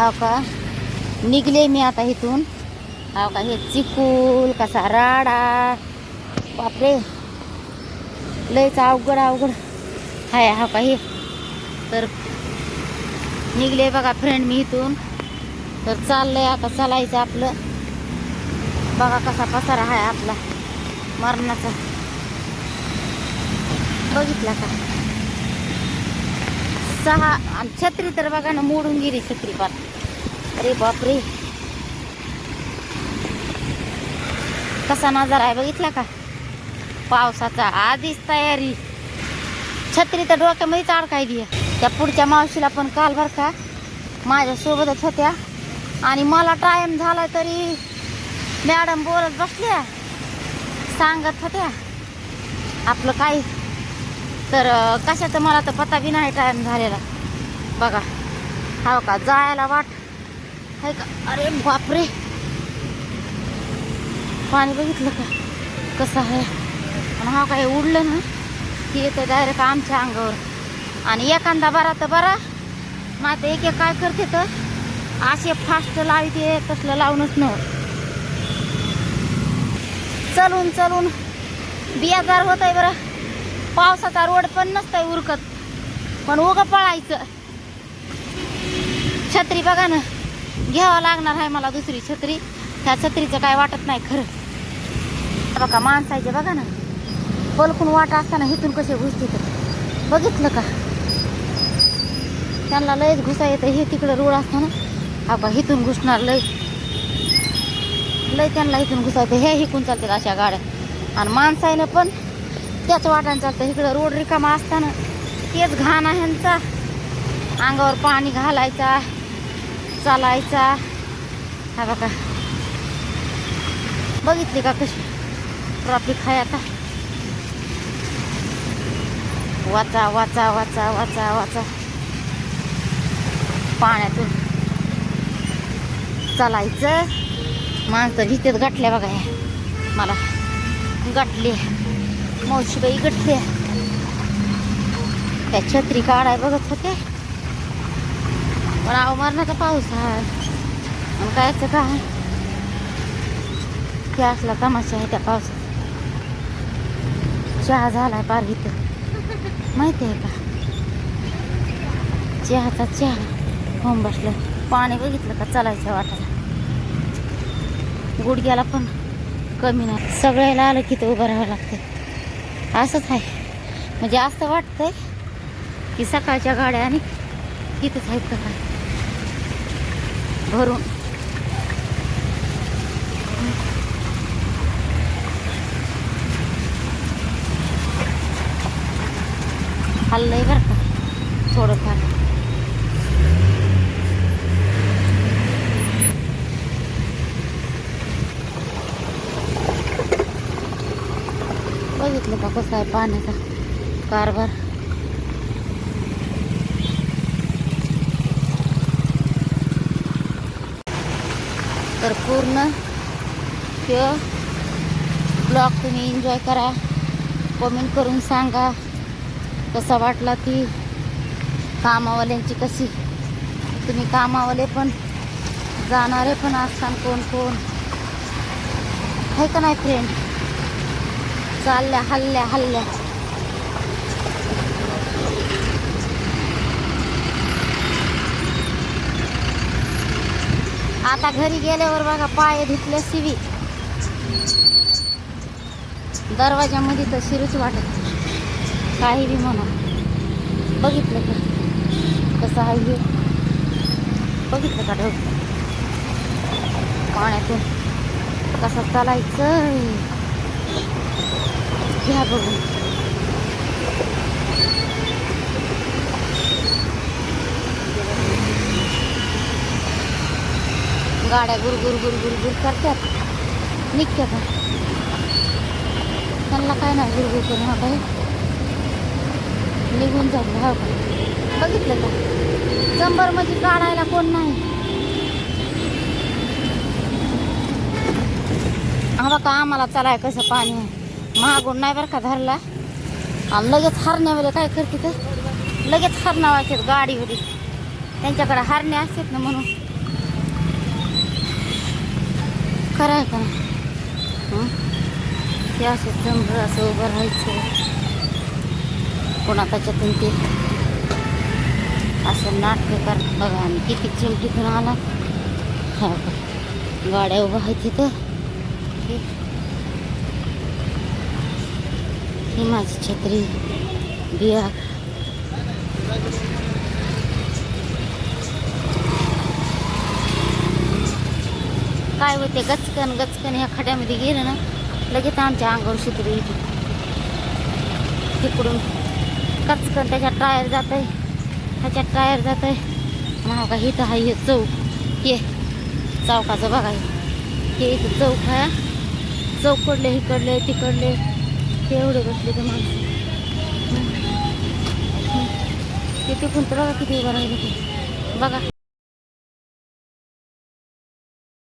हो का? निघले मी आता इथून. हो का? हे चिकूल कसा राडा. बापरे. लयच अवघड अवघड. हाय हो का? हे. तर निघले बघा फ्रेंड मी इथून. तर चाललंय आता चालायचं आपलं. बघा कसा पसारा आहे आपला. मरणाचा. बघितला का? सहा आणि छत्री तर बघा ना मोडून गेली छत्री पार अरे बापरे. कसा नजारा आहे बघितला का? पावसाचा आधीच तयारी. छत्री तर डोक्यामध्येच अडकायली आहे. त्या पुढच्या मावशीला पण काल बरं का माझ्यासोबतच होत्या. आणि मला टाईम झाला तरी मॅडम बोलत बसल्या. सांगत होत्या. आपलं काही तर कशाचं मला तर पत्ता बी नाही टाइम झालेला. बघा हो का जायला वाट. आहे का अरे बापरे. पाणी बघितलं का? कसं आहे? आणि हा काय उडलं ना की येतं डायरेक्ट आमच्या अंगावर. आणि एखादा बरा तर बरा. मग एक एक काय करते तर असे फास्ट लावते तसलं लावूनच न. चलून चलून. बियाजार होत आहे बरं. पावसाचा रोड पण नसतंय उरकत. पण उगं पळायचं. छत्री बघा ना घ्यावं लागणार आहे मला दुसरी छत्री. त्या छत्रीचं काय वाटत नाही खरं. बघा माणसायचे बघा ना. पलकून वाट असताना इथून कसे घुसते तर बघितलं का? त्यांना लयच घुसा येतं हे तिकडं रोड असताना. हा इथून घुसणार लय. लय त्यांना इथून घुसायचं. हे हिकून चालतात अशा गाड्या. आणि माणसाईनं पण त्याच वाटाने चालतं. इकडं रोड रिकामा असताना तेच घाण आहे ह्यांचा अंगावर पाणी घालायचा चालायचा. हा बघा. बघितली का कशी? ट्रॉफिक आहे आता. वाचा वाचा वाचा वाचा वाचा. पाण्यातून चालायचं. माणसं भीतीत गाठल्या बघा मला गाठली. मावशीबाई गठल्या त्या छत्री काढाय बघत होते. पण अहो मरणाचा पाऊस आहे. आणि कायचं काय ते असला तमाशा आहे त्या पावसात. चहा झालाय पार इथं. माहिती आहे का? चहाचा चहा. होऊन बसलं. पाणी बघितलं का चालायचं वाटायला? गुडघ्याला पण कमी नाही. सगळ्याला आलं की ते उभं राहावं लागतं. असंच आहे. म्हणजे असं वाटतंय की सकाळच्या गाड्या आणि तिथंच आहेत का भरून. हल्लंय बरं का. थोडंफार बघितलं का कसा आहे पाण्याचा कारभार. तर पूर्ण ते ब्लॉग तुम्ही एन्जॉय करा. कमेंट करून सांगा कसा वाटला ती कामावाल्यांची कशी. तुम्ही कामावाले पण जाणारे पण असताना कोण कोण. आहे का नाही फ्रेंड चालल्या हल्ल्या हल्ल्या. आता घरी गेल्यावर बघा पाय धुतले शिवी. दरवाजामध्ये तर शिरूच वाटत काही बी म्हणा. बघितलं का कसं आहे हे? बघितलं का ढग पाण्यातून कसं चालायचं? घ्या बघून. गाड्या गुरगुर गुरगुर गुर करतात. निघतात. त्यांना काय नाही गुरगुर करून हा काही निघून जाईल हा का बघितलं का? शंभरमध्ये काढायला कोण नाही. हा का आम्हाला चालाय कसं पाणी महागून नाही बरं का धरला. आणि लगेच हरण्यामध्ये काय करते तर? लगेच हारणावायचे गाडी होती. त्यांच्याकडे हरणे असतात ना म्हणून. कराय का? ते असे जमभर असं उभं राहायचं. कोणाकाच्यातून ते? असं नाटक कर बघा आणि किती चिमटीतून आला. गाड्या उभं आहेत तिथं हे ही माझी छत्री बिया. काय होते गचकन गचकन ह्या खड्यामध्ये गेलं ना लगेच आमच्या अंगावर शिकले येते. तिकडून कचकन त्याच्या टायर जात आहे त्याच्या टायर जात आहे म्हणा का इथं हा हे चौक. हे चौकाचं बघा हे. इथं चौक आहे चौकडले इकडले तिकडले. एवढे बसले ते माणसं. किती हं. बघा किती उभं राहिले ते. बघा.